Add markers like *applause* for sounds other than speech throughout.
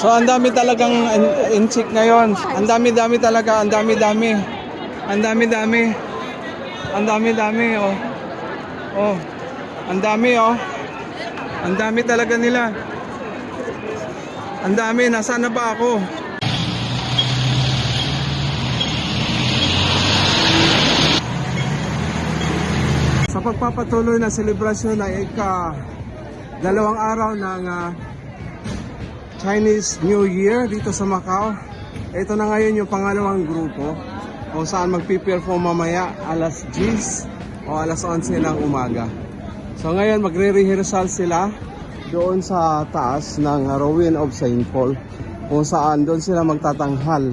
So ang dami talagang in- inchik ngayon. Ang dami-dami talaga, ang dami-dami. Ang dami-dami. Ang dami-dami oh. Oh. Ang dami oh. Ang dami talaga nila. Ang dami, nasaan na ba ako? Sa pagpapatuloy na selebrasyon ng ika dalawang araw ng ah, Chinese New Year dito sa Macau. Ito na ngayon yung pangalawang grupo kung saan magpiperform mamaya alas 10 o alas 11 ng umaga. So ngayon magre-rehearsal sila doon sa taas ng Ruin of St. Paul kung saan doon sila magtatanghal.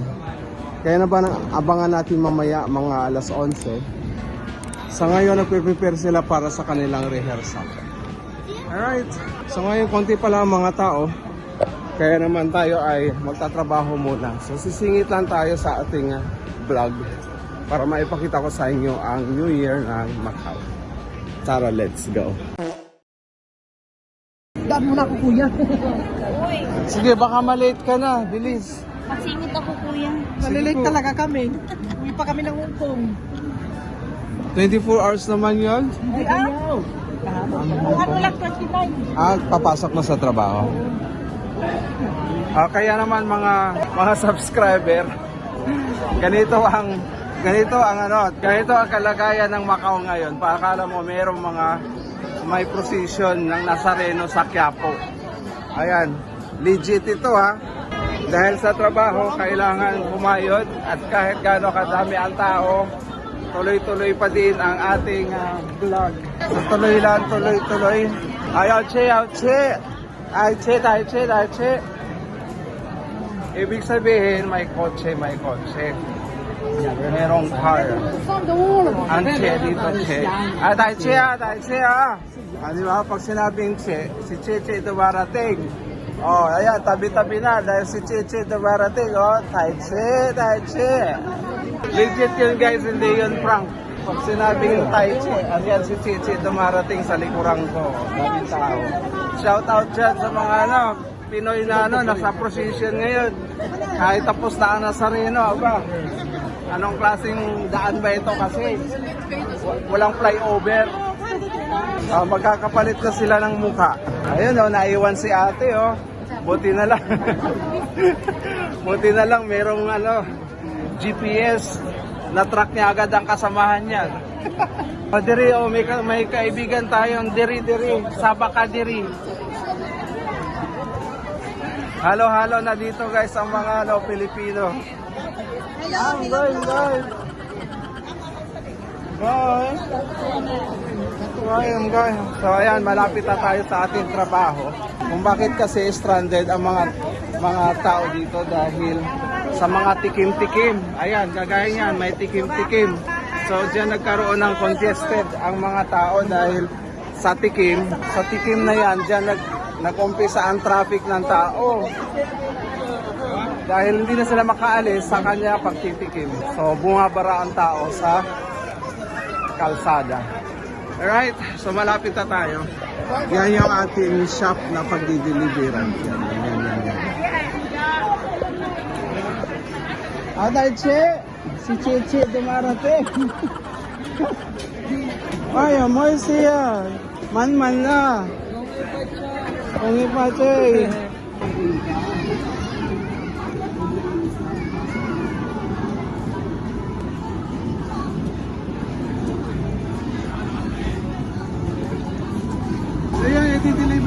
Kaya na ba nang abangan natin mamaya mga alas 11? Sa ngayon nagpe-prepare sila para sa kanilang rehearsal. Alright. So ngayon konti pa lang ang mga tao. Kaya naman tayo ay magtatrabaho muna. So sisingit lang tayo sa ating ah, vlog para maipakita ko sa inyo ang New Year ng Macau. Tara, let's go. Daan mo na ako, kuya. Uy, Sige, baka malate ka na. Bilis. masingit ako kuya. Malilate talaga kami. Uwi pa kami ng Hong Kong. 24 hours naman yon. Hindi ayaw. Ano lang 29? Ah, papasok na sa trabaho. Ah, kaya naman mga mga subscriber, ganito ang ganito ang ano, ganito ang kalagayan ng Macau ngayon. Paakala mo mayroong mga may procession ng Nazareno sa Quiapo. Ayan, legit ito ha. Dahil sa trabaho, kailangan pumayod at kahit gaano kadami ang tao, tuloy-tuloy pa din ang ating ah, vlog. So, tuloy lang, tuloy-tuloy. Ayaw, che, ayaw, che. Ay, che, ay, che, ay, che. Ibig sabihin, may kotse, may kotse. Merong car. Ang che dito, che. Ah, dahil che, ah, dahil che, ah. Ah, di ba? Pag sinabing che, si che, che, dumarating. Oh, ayan, tabi-tabi na dahil si che, che, dumarating. Oh, tai che, tai che. Legit yun guys, hindi yun prank. Pag sinabing tai che, ayan si che, dumarating sa likurang ko. Dami tao. Shout out dyan sa mga ano, Pinoy na ano, nasa procession ngayon. Kahit tapos na ang Nazareno, aba. Anong klaseng daan ba ito kasi? wa- Walang flyover. Ah, magkakapalit na sila ng mukha. Ayun oh, naiwan si ate oh. Buti na lang. *laughs* Buti na lang merong ano, GPS na track niya agad ang kasamahan niya. O diri, oh, may, ka- may kaibigan tayong diri diri, Sabaka diri. Halo-halo na dito guys ang mga ano, Pilipino. Ang guys, guys. Guys. Ayan guys. So ayan, malapit na tayo sa ating trabaho. Kung bakit kasi stranded ang mga mga tao dito dahil sa mga tikim-tikim. Ayan, kagaya niyan, may tikim-tikim. So diyan nagkaroon ng congested ang mga tao dahil sa tikim. Sa tikim na yan, diyan nag nag-umpisa ang traffic ng tao. Dahil hindi na sila makaalis sa kanya pagtitikim. So bumabara ang tao sa kalsada. Alright, so malapit na tayo. Yan yung ating shop na pagdideliveran. Yan, yan, yan, Che, si Che Che dumarating. Ay, amoy siya. Man-man na. Kung ipa Che. So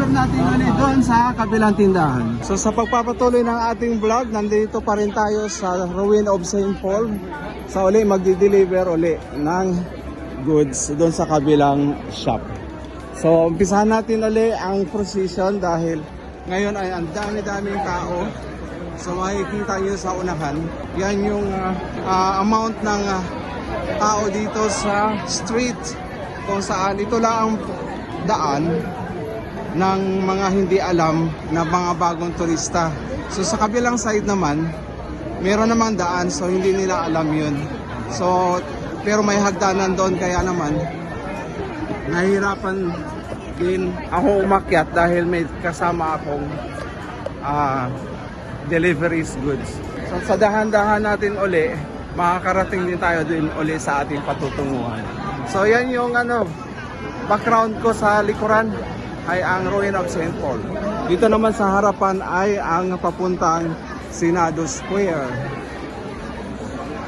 iti-deliver natin ulit doon sa kabilang tindahan. So sa pagpapatuloy ng ating vlog, nandito pa rin tayo sa Ruin of St. Paul. Sa uli, magdi-deliver uli ng goods doon sa kabilang shop. So umpisahan natin uli ang procession dahil ngayon ay ang dami-daming tao. So makikita nyo sa unahan, yan yung ah, ah, amount ng ah, tao dito sa street kung saan ito lang ang daan ng mga hindi alam na mga bagong turista. So sa kabilang side naman, meron namang daan so hindi nila alam yun. So pero may hagdanan doon kaya naman nahihirapan din ako umakyat dahil may kasama akong ah, deliveries goods. So sa dahan-dahan natin uli, makakarating din tayo din uli sa ating patutunguhan. So yan yung ano, background ko sa likuran ay ang ruin of St. Paul. Dito naman sa harapan ay ang papuntang Senado Square.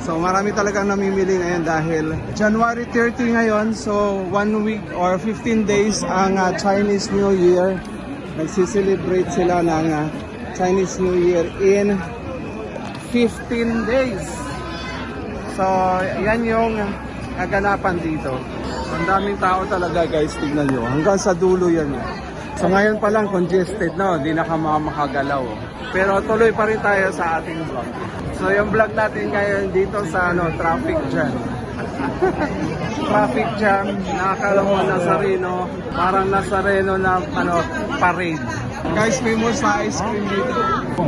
So marami talagang namimili ngayon dahil January 30 ngayon, so one week or 15 days ang uh, Chinese New Year. Nagsiselebrate sila ng uh, Chinese New Year in 15 days. So yan yung kaganapan dito. Ang daming tao talaga guys, tignan nyo. Hanggang sa dulo yan. eh. So ngayon pa lang congested na, hindi na ka makagalaw. Pero tuloy pa rin tayo sa ating vlog. So yung vlog natin ngayon dito sa ano, traffic jam. Traffic jam, nakakala mo nasa Reno, parang nasa Reno na ano, parade. Guys, famous sa ice cream dito.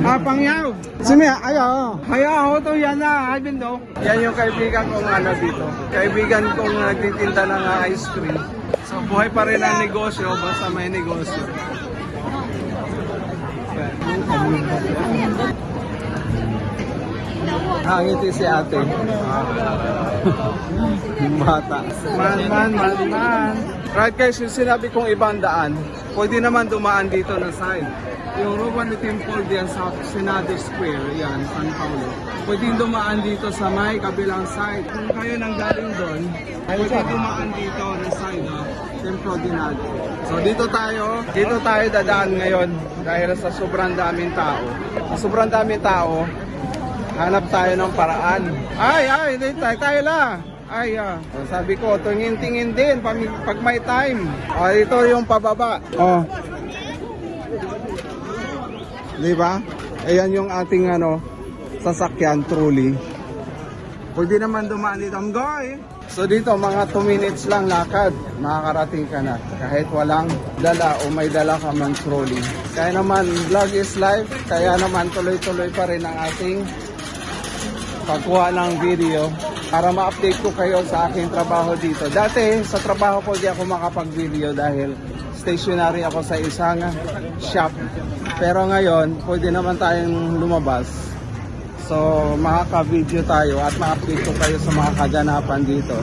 Ah, pangyaw! Simi, ayaw. Ayaw, to yan na, Ivan do. Yan yung kaibigan kong ano dito. Kaibigan kong nagtitinda ng ice cream. So buhay pa rin ang negosyo, basta may negosyo. Hangiti si ate. *laughs* Bata. Man, man, man, man. Right guys, yung sinabi kong ibang daan, pwede naman dumaan dito na side. Yung Roman Temple diyan sa Senado Square, yan, San Paulo. Pwede dumaan dito sa may kabilang side. Kung kayo nang galing doon, pwede dumaan dito na side, ha? Templo Dinado. So dito tayo, dito tayo dadaan ngayon dahil sa sobrang daming tao. Sa sobrang daming tao, hanap tayo ng paraan. Ay, ay, tayo, tayo lang. Ay, ah. O, sabi ko, tingin-tingin din pag, pag may time. O, ito yung pababa. O. Di ba? Ayan yung ating ano, sasakyan, truly. Pwede naman dumaan dito. I'm going. So dito, mga 2 minutes lang lakad, makakarating ka na. Kahit walang dala o may dala ka mang trolley. Kaya naman, vlog is life. Kaya naman, tuloy-tuloy pa rin ang ating pagkuha ng video para ma-update ko kayo sa aking trabaho dito. Dati, sa trabaho ko di ako makapag-video dahil stationary ako sa isang shop. Pero ngayon, pwede naman tayong lumabas. So, makaka-video tayo at ma-update ko kayo sa mga kaganapan dito.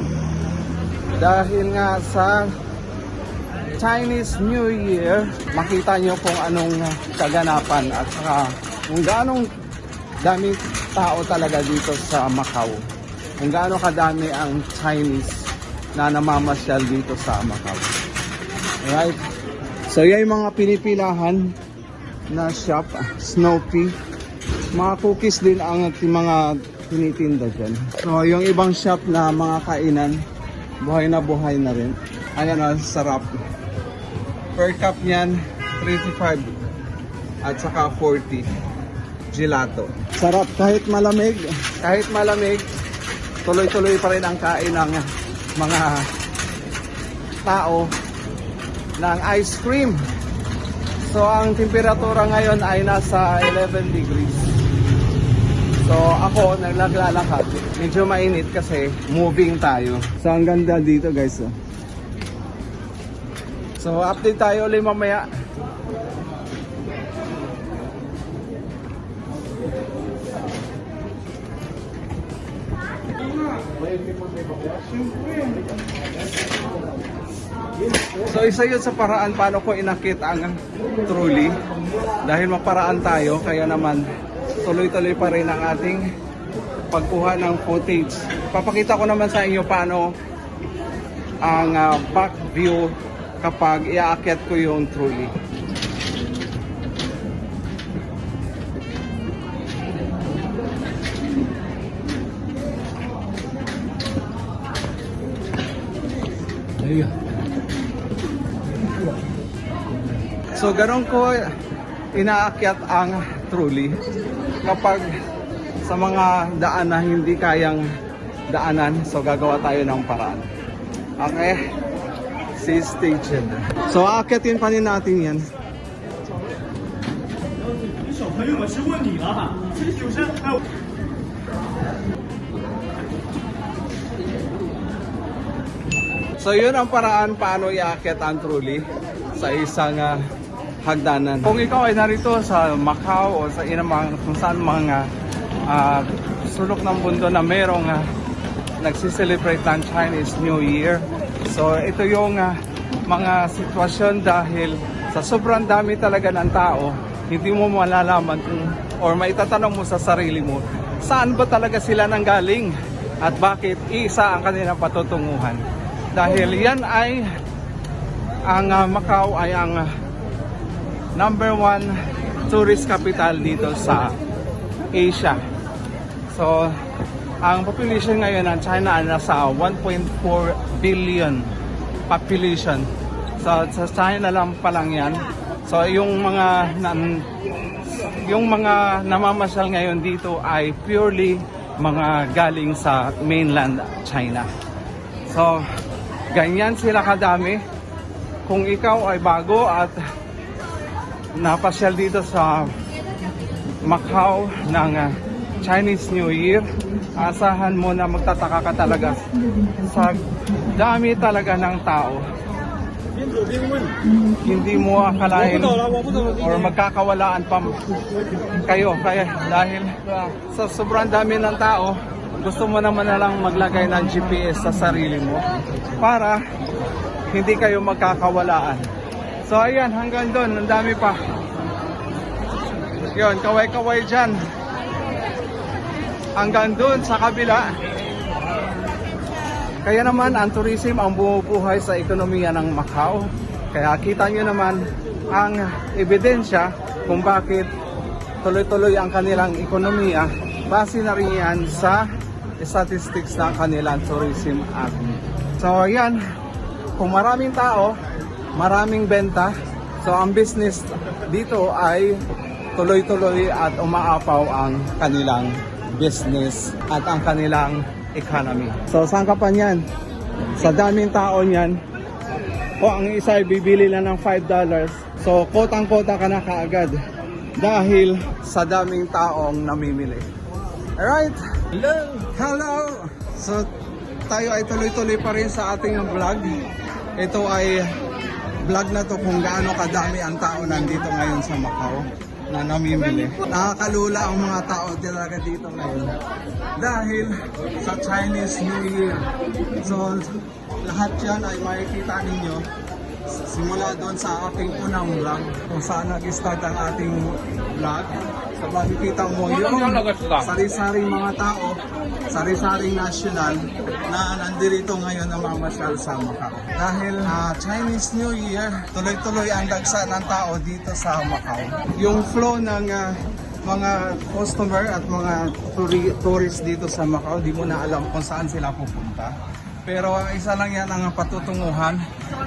Dahil nga sa Chinese New Year, makita nyo kung anong kaganapan at saka kung gaanong daming tao talaga dito sa Macau. Kung gaano kadami ang Chinese na namamasyal dito sa Macau. Alright? So yan yung mga pinipilahan na shop, Snoopy. Mga cookies din ang mga tinitinda dyan. So yung ibang shop na mga kainan, buhay na buhay na rin. Ayan o, sarap. Per cup niyan, 35 at saka 40 gelato. Sarap kahit malamig, kahit malamig, tuloy-tuloy pa rin ang kain ng mga tao ng ice cream. So ang temperatura ngayon ay nasa 11 degrees. So ako naglalakad, medyo mainit kasi moving tayo. So ang ganda dito guys. oh. So update tayo ulit mamaya. So isa yun sa paraan paano ko inakit ang trolley. Dahil maparaan tayo, kaya naman tuloy-tuloy pa rin ang ating pagkuha ng footage. Papakita ko naman sa inyo paano ang ah, back view kapag iaakyat ko yung trolley. So ganun ko inaakyat ang trolley kapag sa mga daan na hindi kayang daanan, so gagawa tayo ng paraan. Okay? See staged. So aakyatin pa rin natin yan. 小 So yun ang paraan paano iakyat ang trolley sa isang ah, hagdanan. Kung ikaw ay narito sa Macau o sa inamang kung saan mga ah, sulok ng mundo na merong ah, nagsiselebrate ng Chinese New Year. So ito yung ah, mga sitwasyon dahil sa sobrang dami talaga ng tao, hindi mo malalaman kung or maitatanong mo sa sarili mo, saan ba talaga sila nanggaling at bakit isa ang kanilang patutunguhan. Dahil yan ay ang ah, Macau ay ang ah, number one tourist capital dito sa Asia. So, ang population ngayon ng China ay nasa 1.4 billion population. So, sa China lang pa lang yan. So, yung mga nan, yung mga namamasyal ngayon dito ay purely mga galing sa mainland China. So, ganyan sila kadami. Kung ikaw ay bago at napasyal dito sa Macau ng ah, Chinese New Year, asahan mo na magtataka ka talaga sa dami talaga ng tao. Hindi mo akalain or magkakawalaan pa kayo kaya dahil ah, sa sobrang dami ng tao gusto mo naman na lang maglagay ng GPS sa sarili mo para hindi kayo magkakawalaan. So ayan, hanggang doon, ang dami pa. Yun, kaway-kaway dyan. Hanggang doon sa kabila. Kaya naman, ang tourism ang bumubuhay sa ekonomiya ng Macau. Kaya kita nyo naman ang ebidensya kung bakit tuloy-tuloy ang kanilang ekonomiya. Base na rin yan sa statistics ng kanilang tourism act. So ayan, kung maraming tao, maraming benta. So ang business dito ay tuloy-tuloy at umaapaw ang kanilang business at ang kanilang economy. So saan ka pa niyan? Sa daming tao niyan, o ang isa ay bibili lang ng $5. So kotang-kota ka na kaagad dahil sa daming taong namimili. Alright? Hello! Hello! So tayo ay tuloy-tuloy pa rin sa ating vlog. Ito ay vlog na to kung gaano kadami ang tao nandito ngayon sa Macau na namimili. Nakakalula ang mga tao talaga dito ngayon dahil sa Chinese New Year. So lahat yan ay makikita ninyo simula doon sa ating unang vlog kung saan nag-start ang ating vlog. So makikita mo yung sari-saring mga tao, sari-saring national na nandito ngayon na mamasyal sa Macau. Dahil ah, Chinese New Year, tuloy-tuloy ang dagsa ng tao dito sa Macau. Yung flow ng ah, mga customer at mga turi- tourist dito sa Macau, di mo na alam kung saan sila pupunta. Pero ang isa lang yan ang patutunguhan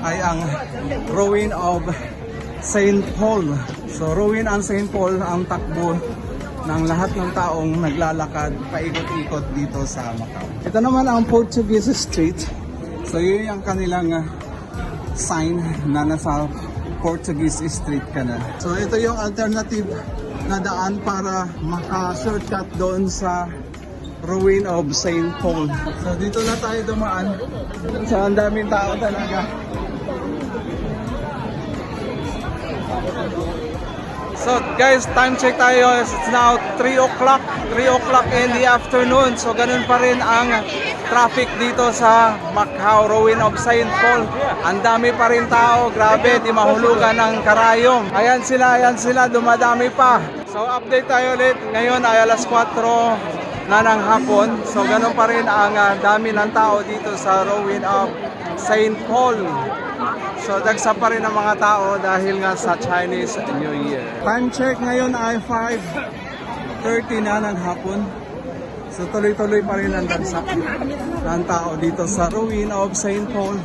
ay ang ruin of St. Paul. So ruin ang St. Paul ang takbo ng lahat ng taong naglalakad paikot-ikot dito sa Macau. Ito naman ang Portuguese Street. So yun yung kanilang ah, sign na nasa Portuguese Street ka na. So ito yung alternative na daan para maka-shortcut doon sa ruin of St. Paul. So dito na tayo dumaan. So ang daming tao talaga. So guys, time check tayo. It's now 3 o'clock. 3 o'clock in the afternoon. So ganun pa rin ang traffic dito sa Macau, Ruin of St. Paul. Ang dami pa rin tao. Grabe, di mahulugan ng karayom. Ayan sila, ayan sila. Dumadami pa. So update tayo ulit. Ngayon ay alas 4 na ng hapon. So ganun pa rin ang ah, dami ng tao dito sa Ruin of St. Paul. So dagsa pa rin ang mga tao dahil nga sa Chinese New Year. Time check ngayon ay 5.30 na ng hapon. So tuloy-tuloy pa rin ang dagsa ng tao dito sa Ruin of St. Paul.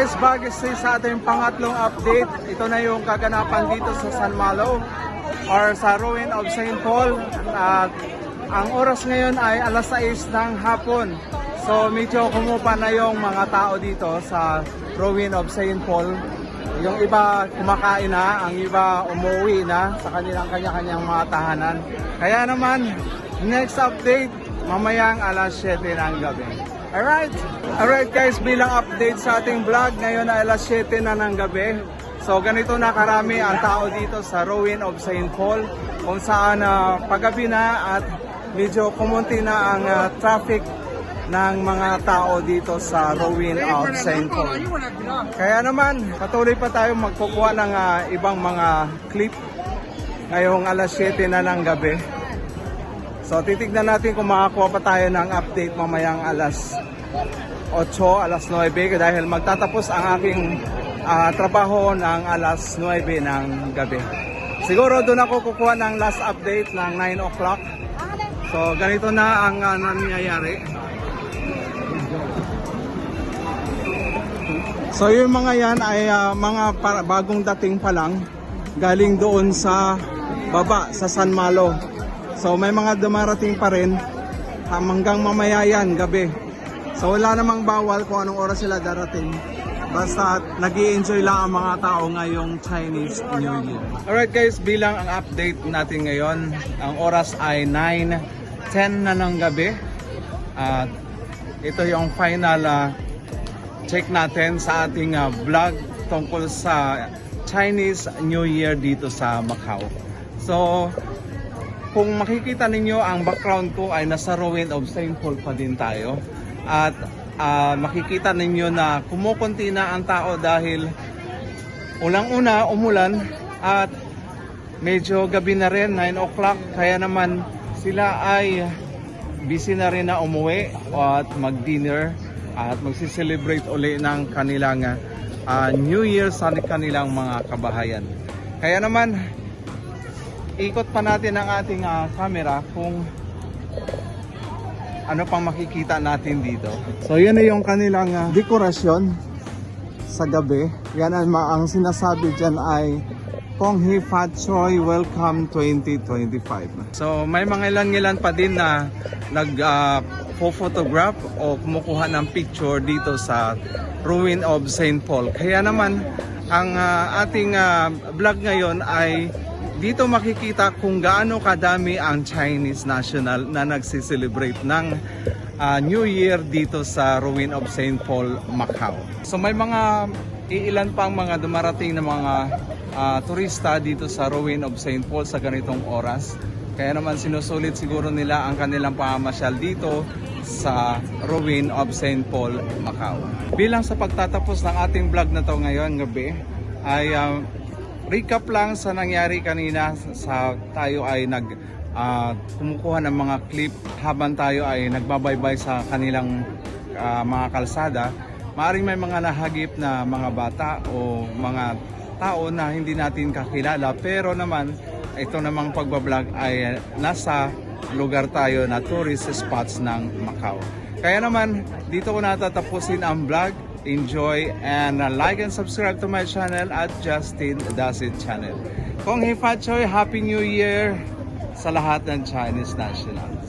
Guys, bago sa ating pangatlong update, ito na yung kaganapan dito sa San Malo or sa Ruin of St. Paul. At ang oras ngayon ay alas 6 ng hapon. So medyo kumupa na yung mga tao dito sa Ruin of St. Paul Yung iba kumakain na, ang iba umuwi na sa kanilang kanya-kanyang mga tahanan. Kaya naman, next update, mamayang alas 7 ng gabi. Alright? Alright guys, bilang update sa ating vlog, ngayon ay alas 7 na ng gabi. So ganito na karami ang tao dito sa Ruin of St. Paul kung saan uh, paggabi na at medyo kumunti na ang ah, traffic ng mga tao dito sa Ruin of St. Paul. Kaya naman, patuloy pa tayo magkukuha ng ah, ibang mga clip ngayong alas 7 na ng gabi. So titignan natin kung makakuha pa tayo ng update mamayang alas 8, alas 9 dahil magtatapos ang aking ah, trabaho ng alas 9 ng gabi. Siguro doon ako kukuha ng last update ng 9 o'clock. So ganito na ang ah, nangyayari. So yung mga yan ay ah, mga para- bagong dating pa lang galing doon sa baba sa San Malo. So may mga dumarating pa rin hanggang mamaya yan gabi. So wala namang bawal kung anong oras sila darating. Basta nag enjoy lang ang mga tao ngayong Chinese New Year. Alright guys, bilang ang update natin ngayon, ang oras ay 9.10 na ng gabi. At ito yung final ah, check natin sa ating ah, vlog tungkol sa Chinese New Year dito sa Macau. So, kung makikita ninyo ang background ko ay nasa ruin of St. Paul pa din tayo. At ah, makikita ninyo na kumukunti na ang tao dahil ulang-una umulan at medyo gabi na rin, 9 o'clock. Kaya naman sila ay busy na rin na umuwi at mag-dinner at magsiselebrate uli ng kanilang ah, New Year sa kanilang mga kabahayan. Kaya naman, ikot pa natin ang ating ah, camera kung ano pang makikita natin dito. So yun na yung kanilang ah, dekorasyon sa gabi. Yan ang, ang sinasabi dyan ay Kong Hee Fat Choi Welcome 2025. So may mga ilan-ilan pa din na nag ah, photograph o kumukuha ng picture dito sa ruin of St. Paul. Kaya naman ang ah, ating ah, vlog ngayon ay dito makikita kung gaano kadami ang Chinese national na nagsiselebrate ng ah, New Year dito sa ruin of St. Paul, Macau. So may mga iilan pang mga dumarating na mga ah, turista dito sa ruin of St. Paul sa ganitong oras. Kaya naman sinusulit siguro nila ang kanilang pamamasyal dito sa ruin of St. Paul, Macau. Bilang sa pagtatapos ng ating vlog na to ngayon gabi, ay ah, recap lang sa nangyari kanina sa tayo ay nag ah, kumukuha ng mga clip habang tayo ay nagbabaybay sa kanilang ah, mga kalsada. Maaring may mga nahagip na mga bata o mga tao na hindi natin kakilala pero naman ito namang pagbablog ay nasa lugar tayo na tourist spots ng Macau. Kaya naman dito ko natatapusin ang vlog. Enjoy and uh, like and subscribe to my channel at Justin Dasit channel. Kong Hei Fat Choi, Happy New Year sa lahat ng Chinese National.